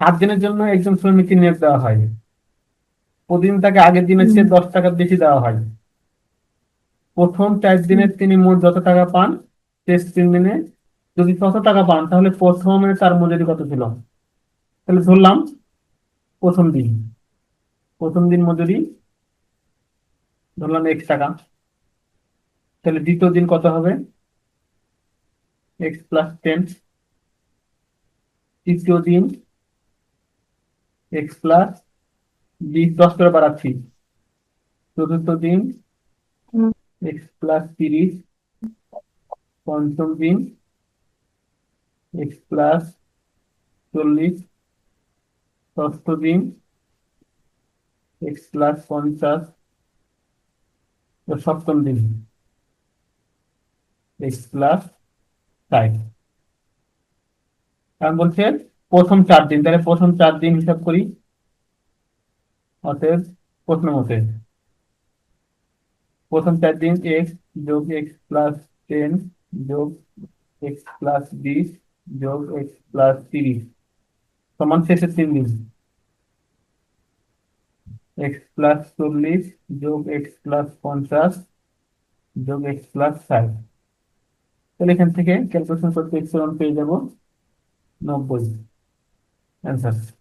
সাত দিনের জন্য একজন শ্রমিককে নিয়োগ দেওয়া হয়। প্রতিদিন তাকে আগের দিনের চেয়ে দশ টাকা বেশি দেওয়া হয়। প্রথম চার দিনে তিনি মোট যত টাকা পান শেষ তিন দিনে যদি তত টাকা পান তাহলে প্রথমে তার মজুরি কত ছিল? তাহলে ধরলাম প্রথম দিন। প্রথম দিন মজুরি ধরলাম এক্স টাকা। তাহলে দ্বিতীয় দিন কত হবে? X plus ten. তৃতীয় দিন এক্স প্লাস বিশ দশ করে বাড়াচ্ছি। চতুর্থ দিন। এক্স প্লাস তিরিশ পঞ্চম দিন এক্স প্লাস চল্লিশ ষষ্ঠ দিন এক্স প্লাস পঞ্চাশ সপ্তম দিন। এক্স প্লাস ষাট। এখন বলছে প্রথম চার দিন, তাহলে প্রথম চার দিন হিসাব করি। অতএব প্রশ্ন মতে প্রথম চার দিন এক্স যোগ এক্স প্লাস টেন যোগ এক্স প্লাস বিশ যোগ এক্স প্লাস তিরিশ। সমান শেষের তিন দিন। এক্স প্লাস চল্লিশ যোগ এক্স প্লাস পঞ্চাশ যোগ এক্স প্লাস ষাট। তাহলে এখান থেকে ক্যালকুলেশন করতে এক্স পেয়ে যাব নব্বই। Entonces,